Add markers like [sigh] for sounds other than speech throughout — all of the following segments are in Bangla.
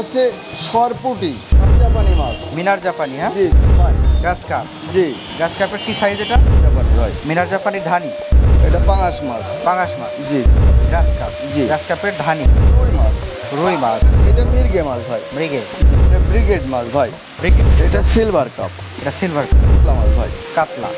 হচ্ছে সরপুটি। জাপানি মাছ। মিনার জাপানি হ্যাঁ? জি গ্রাস কাপ। জি। গ্রাস কাপের কি সাইজ এটা? জাপানি ভাই মিনার জাপানির ধানি? এটা পাঙাশ মাছ। পাঙাশ মাছ? জি। গ্রাস কাপ। জি। গ্রাস কাপের ধানি। রুই মাছ। রুই মাছ। এটা মির্গে মাছ ভাই মৃগে এটা ব্রিগেড মাছ ভাই ব্রিগেড। এটা সিলভার কাপ। এটা সিলভার কাপ মাছ ভাই কাতলা।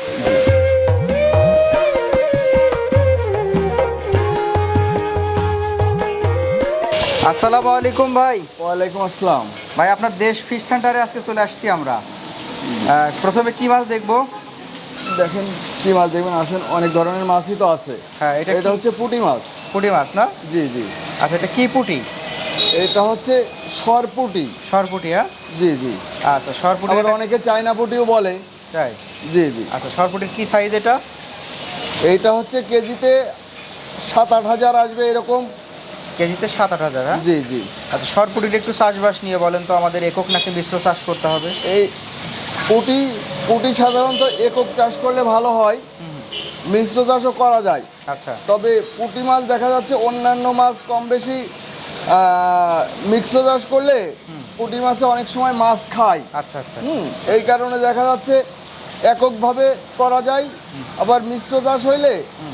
আসসালামু আলাইকুম ভাই। ওয়ালাইকুম আসসালাম। ভাই আপনার দেশ ফিশ সেন্টারে আজকে চলে আসছি আমরা। প্রথমে কি মাছ দেখব? দেখেন কি মাছ দেখবেন আসেন অনেক ধরনের মাছই তো আছে। হ্যাঁ এটা এটা হচ্ছে পুঁটি মাছ। পুঁটি মাছ না? জি জি। আচ্ছা এটা কি পুঁটি? এটা হচ্ছে সরপুটি সরপুটি হ্যাঁ? জি জি। আচ্ছা সরপুটি আবার অনেকে চায়না পুটিও বলে। তাই? জি জি। আচ্ছা সরপুটির কি সাইজ এটা? এইটা হচ্ছে কেজিতে সাত আট হাজার আসবে এরকম। কেজিতে সাত আট হাজার হ্যাঁ? জি জি। আচ্ছা সরপুটির একটু চাষবাস নিয়ে বলেন তো আমাদের একক নাকি মিশ্র চাষ করতে হবে? এই পুটি পুটি সাধারণত একক চাষ করলে ভালো হয়। মিশ্র চাষও করা যায়। আচ্ছা। তবে পুঁটি মাছ দেখা যাচ্ছে অন্যান্য মাছ কম বেশি মিশ্র চাষ করলে পুঁটি মাছে অনেক সময় মাছ খায়। আচ্ছা আচ্ছা। হুম এই কারণে দেখা যাচ্ছে এককভাবে করা যায়। আবার মিশ্র চাষ হইলে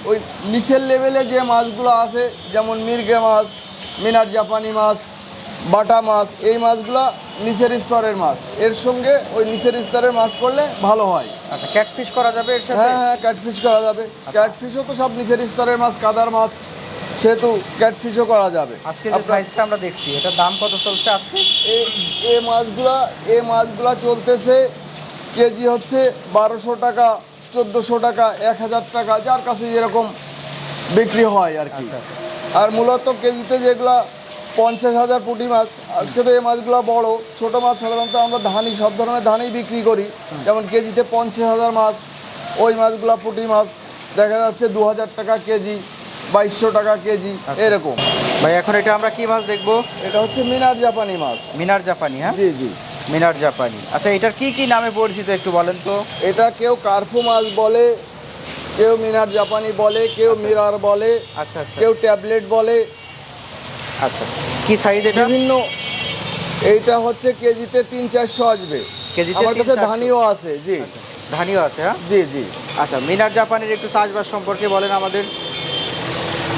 ওই নিচের লেভেলে যে মাছগুলো আছে যেমন মির্গে মাছ মিনার জাপানি মাছ বাটা মাছ এই মাছগুলো নিচের স্তরের মাছ। এর সঙ্গে ওই নিচের স্তরের মাছ করলে ভালো হয়। আচ্ছা ক্যাটফিশ করা যাবে এর সাথে? হ্যাঁ হ্যাঁ ক্যাটফিশ করা যাবে। ক্যাটফিশও তো সব নিচের স্তরের মাছ কাদার মাছ সেহেতু ক্যাটফিশও করা যাবে। আজকে যে সাইজটা আমরা দেখছি এটার দাম কত চলছে আজকে? এ- এ মাছগুলা এ মাছগুলা চলতেছে কেজি হচ্ছে বারোশো টাকা চোদ্দোশো টাকা এক হাজার টাকা যার কাছে যেরকম বিক্রি হয় আর কি। আচ্ছা, আচ্ছা। আর মূলত কেজিতে যেগুলা পঞ্চাশ হাজার পুঁটি মাছ আজকে তো এই মাছগুলো বড় ছোট মাছ সাধারণত আমরা ধানই সব ধরনের ধানই বিক্রি করি। যেমন কেজিতে পঞ্চাশ হাজার মাছ ওই মাছগুলো পুঁটি মাছ দেখা যাচ্ছে দু হাজার টাকা কেজি বাইশশো টাকা কেজি এরকম। ভাই এখন এটা আমরা কি মাছ দেখব? এটা হচ্ছে মিনার জাপানি মাছ। মিনার জাপানি হ্যাঁ? জি জি। মিনার জাপানি। আচ্ছা এটার কি কি নামে পরিচিত একটু বলেন তো? এটা কেউ কার্ফু মাছ বলে কেউ মিনার জাপানি বলে কেউ মিরার বলে আচ্ছা আচ্ছা। কেউ ট্যাবলেট বলে। আচ্ছা। কি সাইজ এটা? বিভিন্ন এইটা হচ্ছে কেজিতে তিন চারশো আসবে। কেজিতে আমার কাছে ধানিও আছে জি। ধানিও আছে হ্যাঁ? জি জি। আচ্ছা মিনার জাপানির একটু চাষবাস সম্পর্কে বলেন আমাদের।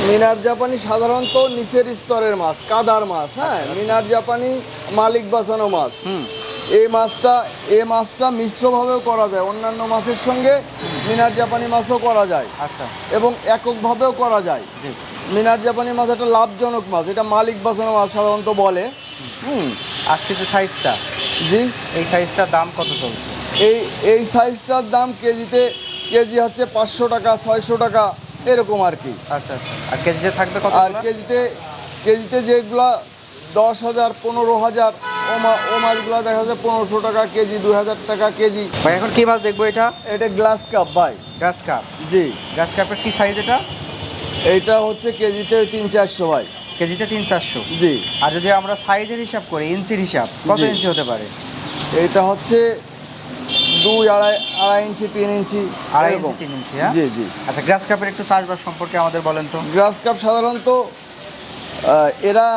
মিনার জাপানি সাধারণত নিচের স্তরের মাছ কাদার মাছ হ্যাঁ? মিনার জাপানি মালিক বাঁচানো মাছ। হুম। এই মাছটা এই মাছটা মিশ্রভাবেও করা যায়। অন্যান্য মাছের সঙ্গে মিনার জাপানি মাছও করা যায়। আচ্ছা। এবং এককভাবেও করা যায়। মিনার জাপানি মাছ একটা লাভজনক মাছ। এটা মালিক বাঁচানো মাছ সাধারণত বলে। হুম। আজকে যে সাইজটা জি। এই সাইজটার দাম কত চলছে? এই এই সাইজটার দাম কেজিতে কেজি হচ্ছে পাঁচশো টাকা ছয়শো টাকা এরকম আর কি। আচ্ছা আচ্ছা। আর কেজিতে থাকবে কত আর কেজিতে কেজিতে যেগুলা দশ হাজার পনেরো হাজার ও মাছগুলো দেখা যাচ্ছে পনেরোশো টাকা কেজি দুই হাজার টাকা কেজি। ভাই এখন কি মাছ দেখব এটা? এটা গ্লাস কাপ ভাই। কাপ? জি। কাপের কি সাইজ এটা? হচ্ছে কেজিতে তিন চারশো ভাই। কেজিতে তিন চারশো? জি। আর যদি আমরা সাইজের হিসাব করি ইঞ্চির হিসাব কত ইঞ্চি হতে পারে? এইটা হচ্ছে দুই আড়াই আড়াই ইঞ্চি তিন ইঞ্চি আড়াই ইঞ্চি তিন ইঞ্চি হ্যাঁ? জি জি। আচ্ছা গ্রাস কাপের একটু চাষবাস সম্পর্কে আমাদের বলেন তো। গ্রাস কাপ সাধারণত এরা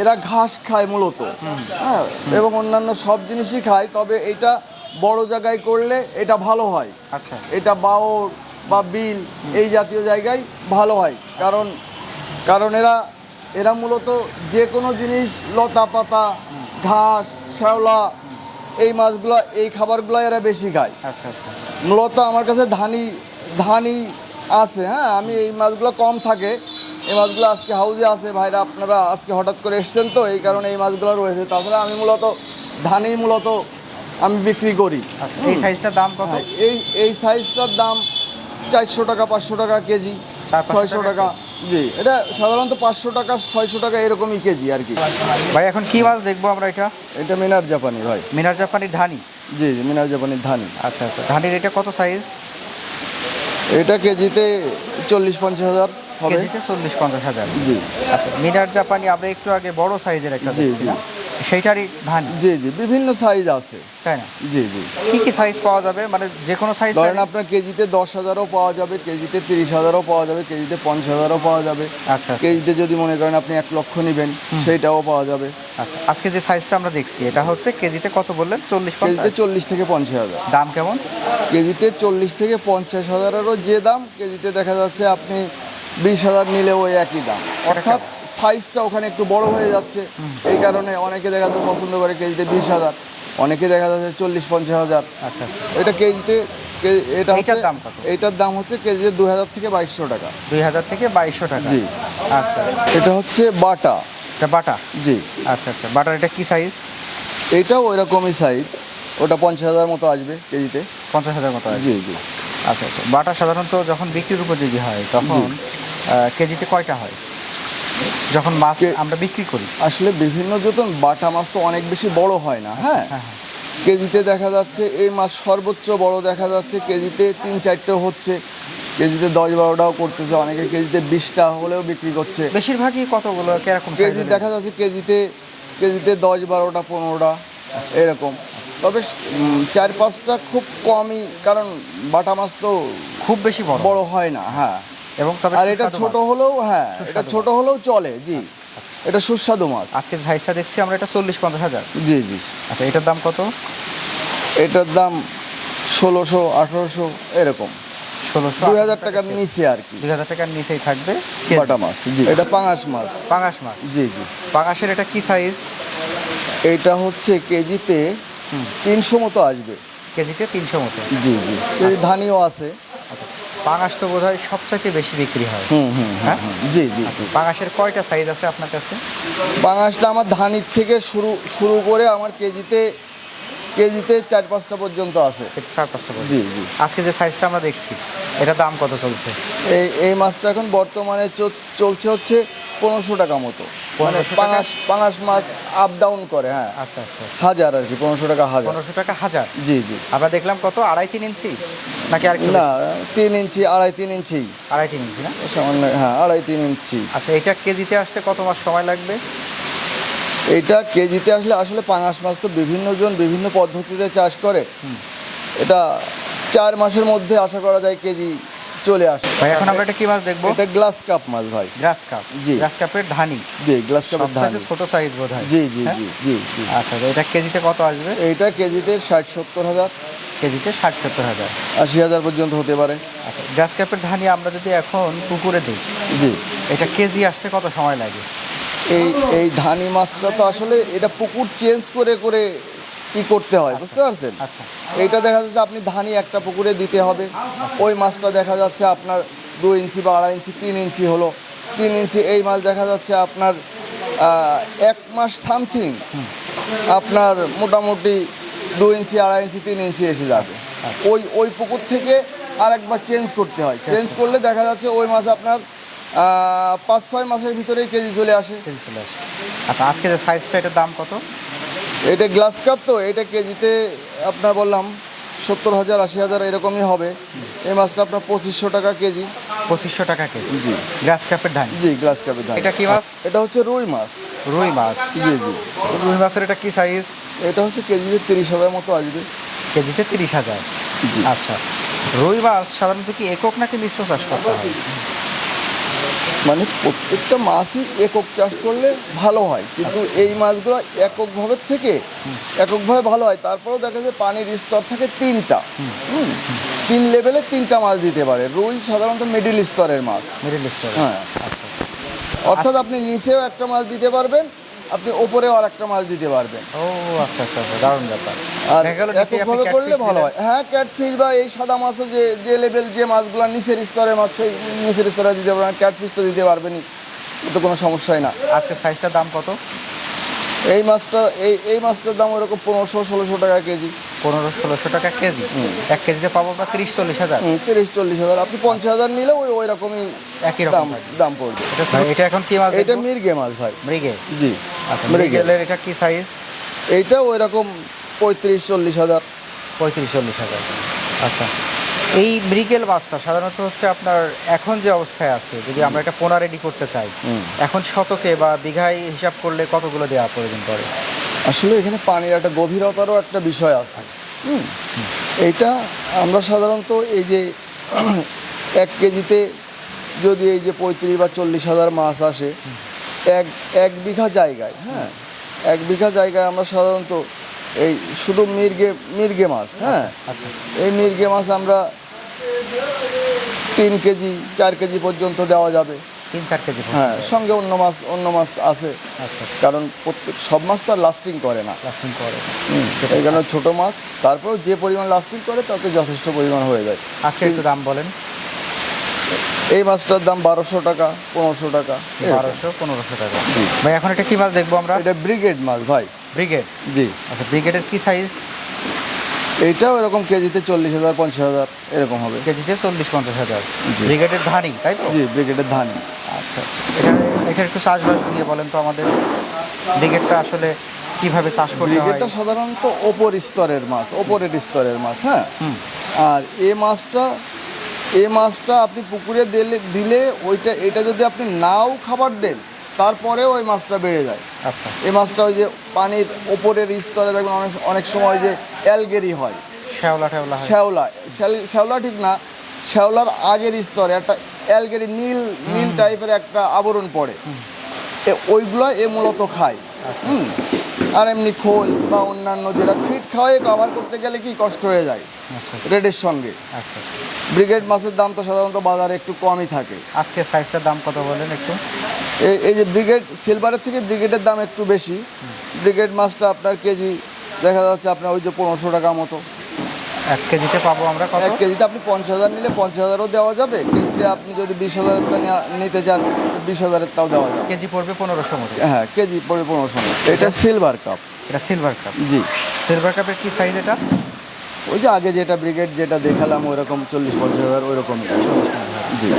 এরা ঘাস খায় মূলত। হ্যাঁ এবং অন্যান্য সব জিনিসই খায় তবে এটা বড় জায়গায় করলে এটা ভালো হয়। আচ্ছা। এটা বাওর বা বিল এই জাতীয় জায়গায় ভালো হয়। কারণ কারণ এরা এরা মূলত যে কোনো জিনিস লতা পাতা ঘাস শ্যাওলা এই মাছগুলো এই খাবারগুলো এরা বেশি খায়। আচ্ছা আচ্ছা। মূলত আমার কাছে ধানি ধানি আছে হ্যাঁ আমি এই মাছগুলো কম থাকে এই মাছগুলো আজকে হাউজে আছে। ভাইরা আপনারা আজকে হঠাৎ করে এসছেন তো এই কারণে এই মাছগুলো রয়েছে। তাছাড়া আমি মূলত ধানি মূলত আমি বিক্রি করি। আচ্ছা এই সাইজটার দাম কত? হ্যাঁ, এই এই সাইজটার দাম চারশো টাকা পাঁচশো টাকা কেজি। ছয়শো টাকা জি এটা সাধারণত পাঁচশো টাকা ছয়শো টাকা এরকমই কেজি আর কি। ভাই এখন কি মাছ দেখব আমরা এটা? এটা মিনার জাপানি ভাই। মিনার জাপানির ধানি? জি জি মিনার জাপানির ধানি। আচ্ছা আচ্ছা। ধানির এটা কত সাইজ এটা কেজিতে চল্লিশ পঞ্চাশ হাজার হবে। চল্লিশ পঞ্চাশ হাজার। জি। আচ্ছা মিনার জাপানি আমরা একটু আগে বড় সাইজের একটা জি, জি। সেইটারই ধান? জি জি বিভিন্ন সাইজ আছে। তাই না? জি জি। কি কি সাইজ পাওয়া যাবে? মানে যে কোনো সাইজ ধরেন আপনার কেজিতে দশ হাজারও পাওয়া যাবে কেজিতে তিরিশ হাজারও পাওয়া যাবে কেজিতে পঞ্চাশ হাজারও পাওয়া যাবে। আচ্ছা। কেজিতে যদি মনে করেন আপনি এক লক্ষ নেবেন সেইটাও পাওয়া যাবে। আচ্ছা আজকে যে সাইজটা আমরা দেখছি এটা হচ্ছে কেজিতে কত বললেন? চল্লিশ কেজিতে চল্লিশ থেকে পঞ্চাশ হাজার। দাম কেমন? কেজিতে চল্লিশ থেকে পঞ্চাশ হাজারেরও যে দাম কেজিতে দেখা যাচ্ছে আপনি বিশ হাজার নিলে ওই একই দাম। অর্থাৎ সাইজটা ওখানে একটু বড় হয়ে যাচ্ছে। এই কারণে অনেকে দেখা যাচ্ছে পছন্দ করে কেজিতে বিশ হাজার। অনেকে দেখা যাচ্ছে চল্লিশ পঞ্চাশ হাজার। আচ্ছা আচ্ছা। এটা কেজিতে এটা হচ্ছে দাম কত? এইটার দাম হচ্ছে কেজিতে দু হাজার থেকে বাইশশো টাকা। দুই হাজার থেকে বাইশশো টাকা? জি। আচ্ছা। এটা হচ্ছে বাটা। এটা বাটা? জি। আচ্ছা আচ্ছা। বাটার এটা কি সাইজ এইটাও ওই রকমই সাইজ ওটা পঞ্চাশ হাজার মতো আসবে কেজিতে। পঞ্চাশ হাজার মতো জি জি। আচ্ছা আচ্ছা। বাটা সাধারণত যখন বিক্রির উপযোগী হয় তখন কেজিতে কয়টা হয়? যখন মাছ আমরা বিক্রি করি। আসলে বিভিন্ন যতন বাটা মাছ তো অনেক বেশি বড় হয় না হ্যাঁ? হ্যাঁ হ্যাঁ। কেজিতে দেখা যাচ্ছে এই মাছ সর্বোচ্চ বড় দেখা যাচ্ছে কেজিতে তিন চারটে হচ্ছে কেজিতে দশ বারোটাও করতেছে অনেকে কেজিতে বিশটা হলেও বিক্রি করছে। বেশিরভাগই কতগুলো কীরকম কেজি দেখা যাচ্ছে কেজিতে কেজিতে দশ বারোটা পনেরোটা এরকম। তবে চার পাঁচটা খুব কমই কারণ বাটা মাছ তো খুব বেশি বড়। বড় হয় না হ্যাঁ। এবং তবে আর এটা ছোট হলেও হ্যাঁ এটা ছোট হলেও চলে জি। এটা সুস্বাদু মাছ। আজকে সাইজটা দেখছি আমরা এটা চল্লিশ পঞ্চাশ হাজার। জি জি। আচ্ছা এটার দাম কত? এটার দাম ষোলোশো আঠারোশো এরকম। ষোলোশো দুই হাজার টাকার নিচে আর কি। দুই হাজার টাকার নিচেই থাকবে বাটা মাছ জি। এটা পাঙাশ মাছ। পাঙাশ মাছ। জি জি। পাঙাশের এটা কি সাইজ এইটা হচ্ছে কেজিতে তিনশো মতো আসবে। কেজিতে তিনশো মতো। জি জি। কেজি ধানিও আছে। আচ্ছা। পাঙাশ তো বোধ হয় সবচাইতে বেশি বিক্রি হয়। হ্যাঁ? জি জি পাঙাশের কয়টা সাইজ আছে আপনার কাছে? পাঙাশটা আমার ধানির থেকে শুরু শুরু করে আমার কেজিতে কেজিতে চার পাঁচটা পর্যন্ত আছে। চার পাঁচটা জি জি। আজকে যে সাইজটা আমরা দেখছি এটা দাম কত চলছে? এই এই মাছটা এখন বর্তমানে চলছে হচ্ছে পনেরোশো টাকা মতো। মানে পাঙাশ পাঙাশ মাছ আপ ডাউন করে হ্যাঁ। আচ্ছা আচ্ছা। হাজার আর কি পনেরোশো টাকা হাজার। পনেরোশো টাকা হাজার? জি জি। আমরা দেখলাম কত? আড়াই তিন ইঞ্চি? নাকি আর না তিন ইঞ্চি আড়াই তিন ইঞ্চি। আড়াই তিন ইঞ্চি না? সামান্য হ্যাঁ আড়াই তিন ইঞ্চি। আচ্ছা এটা কেজিতে আসতে কত মাস সময় লাগবে? এইটা কেজিতে আসলে আসলে পাঙাশ মাছ তো বিভিন্ন জন বিভিন্ন পদ্ধতিতে চাষ করে। এটা চার মাসের মধ্যে আশা করা যায় কেজি চলে আসে। ভাই এখন আমরা এটা কি মাছ দেখব? এটা গ্লাস কাপ মাছ ভাই। গ্রাস কাপ জি। গ্লাস কাপের ধানি। জি গ্লাস কাপের ধান। ছোট সাইজ বোধ হয়। জি জি হ্যাঁ? জি জি। জি আচ্ছা এটা কেজিতে কত আসবে? এইটা কেজিতে ষাট সত্তর হাজার। কেজিতে ষাট সত্তর হাজার। আশি হাজার পর্যন্ত হতে পারে। আচ্ছা গ্রাস কাপের ধানি আমরা যদি এখন পুকুরে দিই জি। এটা কেজি আসতে কত সময় লাগে? এই এই ধানি মাছটা তো আসলে এটা পুকুর চেঞ্জ করে করে ই করতে হয় বুঝতে পারছেন? আচ্ছা। এইটা দেখা যাচ্ছে আপনি ধানি একটা পুকুরে দিতে হবে। ওই মাছটা দেখা যাচ্ছে আপনার দু ইঞ্চি বা আড়াই ইঞ্চি তিন ইঞ্চি হলো। তিন ইঞ্চি এই মাছ দেখা যাচ্ছে আপনার এক মাস সামথিং আপনার মোটামুটি দু ইঞ্চি আড়াই ইঞ্চি তিন ইঞ্চি এসে যাবে। ওই ওই পুকুর থেকে আর একবার চেঞ্জ করতে হয়। চেঞ্জ করলে দেখা যাচ্ছে ওই মাছ আপনার পাঁচ ছয় মাসের ভিতরেই কেজি চলে আসে। কেজি চলে আসে। আচ্ছা আজকে যে সাইজটা এটার দাম কত? এটা গ্লাস কাপ তো এটা কেজিতে আপনার বললাম সত্তর হাজার আশি হাজার এরকমই হবে। এই মাছটা আপনার পঁচিশশো টাকা কেজি। পঁচিশশো টাকা কেজি। জি। গ্লাস কাপের ধানি। জি গ্লাস কাপের ধান। এটা কি মাছ? এটা হচ্ছে রুই মাছ। রুই মাছ। জি জি। রুই মাছের এটা কি সাইজ এটা হচ্ছে কেজিতে তিরিশ হাজার মতো আসবে কেজিতে তিরিশ হাজার। আচ্ছা। রুই মাছ সাধারণত কি একক নাকি মিশ্র চাষ করতে হয়? মানে প্রত্যেকটা মাছই একক চাষ করলে ভালো হয়। কিন্তু এই মাছগুলো এককভাবে থেকে এককভাবে ভালো হয়। তারপরেও দেখা যায় পানির স্তর থাকে তিনটা। হুম। তিন লেভেলে তিনটা মাছ দিতে পারে। রুই সাধারণত মিডিল স্তরের মাছ মিডিল স্তর। হ্যাঁ। আচ্ছা। অর্থাৎ আপনি নিচেও একটা মাছ দিতে পারবেন আপনি ওপরেও আর একটা মাছ দিতে পারবেন। ও আচ্ছা আচ্ছা আচ্ছা দারুণ ব্যাপার। আর এককভাবে করলে ভালো হয়। হ্যাঁ ক্যাটফিশ বা এই সাদা মাছও যে যে লেভেল যে মাছগুলো নিচের স্তরের মাছ সেই নিচের স্তরে দিতে পারবেন। ক্যাটফিশ তো দিতে পারবেনই তো কোনো সমস্যাই না। আজকে সাইজটার দাম কত? এই মাছটা এই এই মাছটার দাম ওরকম পনেরোশো ষোলোশো টাকা কেজি। পনেরো ষোলোশো টাকা কেজি? এক কেজিতে পাবো আমরা তিরিশ চল্লিশ হাজার। তিরিশ চল্লিশ হাজার। আপনি পঞ্চাশ হাজার নিলেও ওই ওই রকমই একই রকম দাম দাম পড়বে। এটা এখন কি মাছ এটা মির্গে মাছ ভাই। মৃগে। জি। আচ্ছা মৃগেলের এটা কি সাইজ এইটা ওই রকম পঁয়ত্রিশ চল্লিশ হাজার। পঁয়ত্রিশ চল্লিশ হাজার। আচ্ছা এই মৃগেল মাছটা সাধারণত হচ্ছে আপনার এখন যে অবস্থায় আছে যদি আমরা এটা পোনা রেডি করতে চাই এখন শতকে বা বিঘায় হিসাব করলে কতগুলো দেওয়া প্রয়োজন পড়ে? আসলে এখানে পানির একটা গভীরতারও একটা বিষয় আছে। হুম। এইটা আমরা সাধারণত এই যে [clears throat] এক কেজিতে যদি এই যে পঁয়ত্রিশ বা চল্লিশ হাজার মাছ আসে এক এক বিঘা জায়গায় হ্যাঁ? এক বিঘা জায়গায় আমরা সাধারণত এই শুধু মির্গে মির্গে মাছ হ্যাঁ? আচ্ছা এই মির্গে মাছ আমরা তিন কেজি চার কেজি পর্যন্ত দেওয়া যাবে। তিন চার কেজি হ্যাঁ সঙ্গে অন্য মাছ অন্য মাছ আছে। আচ্ছা কারণ প্রত্যেক সব মাছ তো আর লাস্টিং করে না। লাস্টিং করে। এই কারণে ছোটো মাছ তারপরেও যে পরিমাণ লাস্টিং করে তাতে যথেষ্ট পরিমাণ হয়ে যায়। আজকে একটু দাম বলেন। এই মাছটার দাম বারোশো টাকা পনেরোশো টাকা। বারোশো পনেরোশো টাকা। ভাই এখন এটা কি মাছ দেখব আমরা? এটা ব্রিগেড মাছ ভাই। ব্রিগেড? জি। আচ্ছা ব্রিগেডের কি সাইজ এইটাও এরকম কেজিতে চল্লিশ হাজার পঞ্চাশ হাজার এরকম হবে। কেজিতে চল্লিশ পঞ্চাশ হাজার। ব্রিগেডের ধানি তাই তো? জি ব্রিগেডের ধান আচ্ছা আচ্ছা। এটা এটা একটু চাষবাস নিয়ে বলেন তো আমাদের। ব্রিগেডটা আসলে কীভাবে চাষ করতে হয়? ব্রিগেডটা সাধারণত ওপর স্তরের মাছ ওপরের স্তরের মাছ হ্যাঁ? আর এ মাছটা এ মাছটা আপনি পুকুরে দিলে দিলে ওইটা এটা যদি আপনি নাও খাবার দেন তারপরেও ওই মাছটা বেড়ে যায়। আচ্ছা। এই মাছটা ওই যে পানির ওপরের স্তরে দেখবেন অনেক অনেক সময় যে অ্যালগেরি হয়। শ্যাওলা ট্যাওলা শ্যাওলা শ্যাওলা ঠিক না শ্যাওলার আগের স্তরে একটা অ্যালগেরি নীল নীল টাইপের একটা আবরণ পড়ে। ওইগুলো এ মূলত খায়। হুম। আর এমনি খোল বা অন্যান্য যেটা ফিট খাওয়াই কভার করতে গেলে কি কষ্ট হয়ে যায়? আচ্ছা রেডের সঙ্গে। আচ্ছা ব্রিগেড মাছের দাম তো সাধারণত বাজারে একটু কমই থাকে। আজকে সাইজটার দাম কত বলেন একটু? এই এই যে ব্রিগেড সিলভারের থেকে ব্রিগেডের দাম একটু বেশি। ব্রিগেড মাছটা আপনার কেজি দেখা যাচ্ছে আপনার ওই যে পনেরোশো টাকা মতো। এক কেজিতে পাবো আমরা কত? এক কেজিতে আপনি পঞ্চাশ হাজার নিলে পঞ্চাশ হাজারও দেওয়া যাবে কেজিতে আপনি যদি বিশ হাজারের নিতে চান বিশ হাজারের তাও দেওয়া যাবে। কেজি পড়বে পনেরোশো মতো। হ্যাঁ কেজি পড়ে পনেরোশো না। এটা সিলভার কাপ এটা সিলভার কাপ জি। সিলভার কাপের কি সাইজ এটা? ওই যে আগে যেটা ব্রিগেড যেটা দেখালাম ওই রকম চল্লিশ পঞ্চাশ হাজার ওই রকমই জি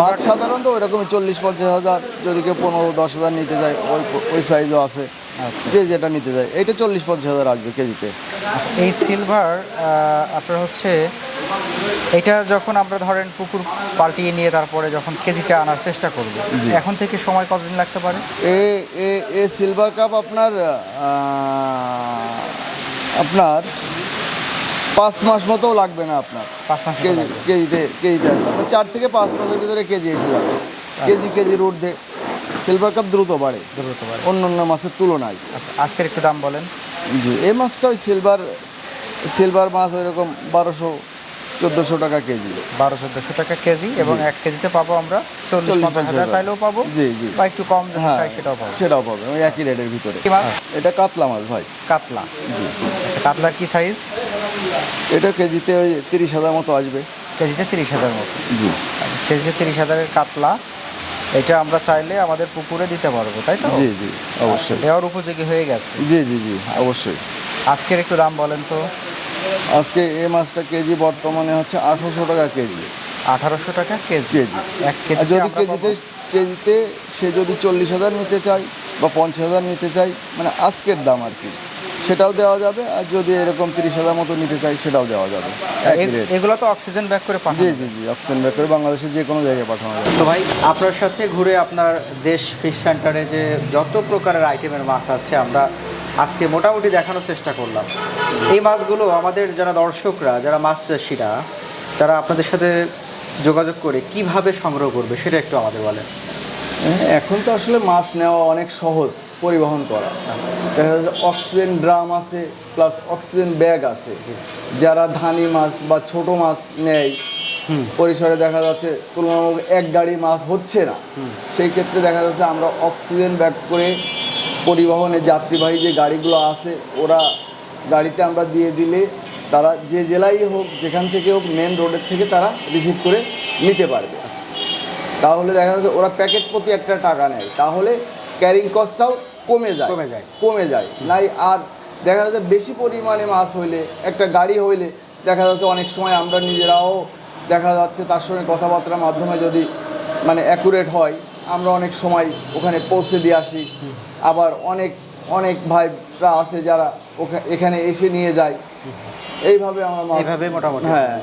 মাছ সাধারণত ওই রকমই চল্লিশ পঞ্চাশ হাজার যদি কেউ পনেরো দশ হাজার নিতে যায় ওই ওই সাইজও আছে। যে যেটা নিতে যায় এইটা চল্লিশ পঞ্চাশ হাজার আসবে কেজিতে। আচ্ছা, এই সিলভার আপনার হচ্ছে এটা যখন আমরা ধরেন পুকুর পাল্টিয়ে নিয়ে তারপরে যখন কেজিতে আনার চেষ্টা করব এখন থেকে সময় কতদিন লাগতে পারে? এ এ এ সিলভার কাপ আপনার আপনার পাঁচ মাস মতো লাগবে না আপনার। পাঁচ মাস কেজি কেজিতে কেজিতে আসবে। চার থেকে পাঁচ মাসের ভিতরে কেজি এসে যাবে। কেজি কেজির ঊর্ধ্বে সিলভার কাপ দ্রুত বাড়ে। দ্রুত পারে অন্য অন্য মাছের তুলনায়। আচ্ছা আজকের একটু দাম বলেন। জি এই মাছটা ওই সিলভার সিলভার মাছ ওই রকম বারোশো চোদ্দোশো টাকা কেজি। বারো চোদ্দোশো টাকা কেজি এবং এক কেজিতে পাবো আমরা চল্লিশ পঞ্চাশ হাজার। চাইলেও পাবো। জি জি। বা একটু কম হ্যাঁ সেটাও পাবো। সেটাও পাবে ওই একই রেটের ভিতরে। এটা কাতলা মাছ ভাই। কাতলা। জি। আচ্ছা কাতলার কি সাইজ এটা কেজিতে ওই তিরিশ হাজার মতো আসবে। কেজিতে তিরিশ হাজার মতো। জি। আচ্ছা, কেজিতে তিরিশ হাজারের কাতলা। এটা আমরা চাইলে আমাদের পুকুরে দিতে পারব তাই তো? জি জি অবশ্যই। দেওয়ার উপযোগী হয়ে গেছে। জি জি জি অবশ্যই। আজকের একটু দাম বলেন তো। আজকে এই মাছটা কেজি বর্তমানে হচ্ছে আঠারোশো টাকা কেজি। আঠারোশো টাকা কেজি? কেজি। এক কেজি যদি কেজিতে কেজিতে সে যদি চল্লিশ হাজার নিতে চায় বা পঞ্চাশ হাজার নিতে চায় মানে আজকের দাম আর কি। সেটাও দেওয়া যাবে আর যদি এরকম তিরিশ হাজার মতো নিতে চাই সেটাও দেওয়া যাবে। এগুলো তো অক্সিজেন ব্যাক করে জি পাঠানো জি জি অক্সিজেন ব্যাক করে বাংলাদেশের যে কোনো জায়গায় পাঠানো যাবে। তো ভাই আপনার সাথে ঘুরে আপনার দেশ ফিশ সেন্টারে যে যত প্রকারের আইটেমের মাছ আছে আমরা আজকে মোটামুটি দেখানোর চেষ্টা করলাম। এই মাছগুলো আমাদের যারা দর্শকরা যারা মাছ চাষিরা তারা আপনাদের সাথে যোগাযোগ করে কীভাবে সংগ্রহ করবে সেটা একটু আমাদের বলেন। হ্যাঁ, এখন তো আসলে মাছ নেওয়া অনেক সহজ। পরিবহন করা। দেখা যাচ্ছে অক্সিজেন ড্রাম আছে প্লাস অক্সিজেন ব্যাগ আছে। যারা ধানি মাছ বা ছোট মাছ নেয় পরিসরে দেখা যাচ্ছে তুলনামূলক এক গাড়ি মাছ হচ্ছে না। সেই ক্ষেত্রে দেখা যাচ্ছে আমরা অক্সিজেন ব্যাগ করে পরিবহনে যাত্রীবাহী যে গাড়িগুলো আছে ওরা গাড়িতে আমরা দিয়ে দিলে তারা যে জেলায় হোক যেখান থেকে হোক মেন রোডের থেকে তারা রিসিভ করে নিতে পারবে। তাহলে দেখা যাচ্ছে ওরা প্যাকেট প্রতি একটা টাকা নেয়। তাহলে ক্যারিং কস্টটাও কমে যায়। কমে যায়। কমে যায়। নাই আর দেখা যাচ্ছে বেশি পরিমাণে মাছ হইলে একটা গাড়ি হইলে দেখা যাচ্ছে অনেক সময় আমরা নিজেরাও দেখা যাচ্ছে তার সঙ্গে কথাবার্তার মাধ্যমে যদি মানে অ্যাকুরেট হয় আমরা অনেক সময় ওখানে পৌঁছে দিয়ে আসি। আবার অনেক অনেক ভাইরা আছে যারা ওখা- এখানে এসে নিয়ে যায়। এইভাবে আমরা মাছ এইভাবে মোটামুটি। হ্যাঁ।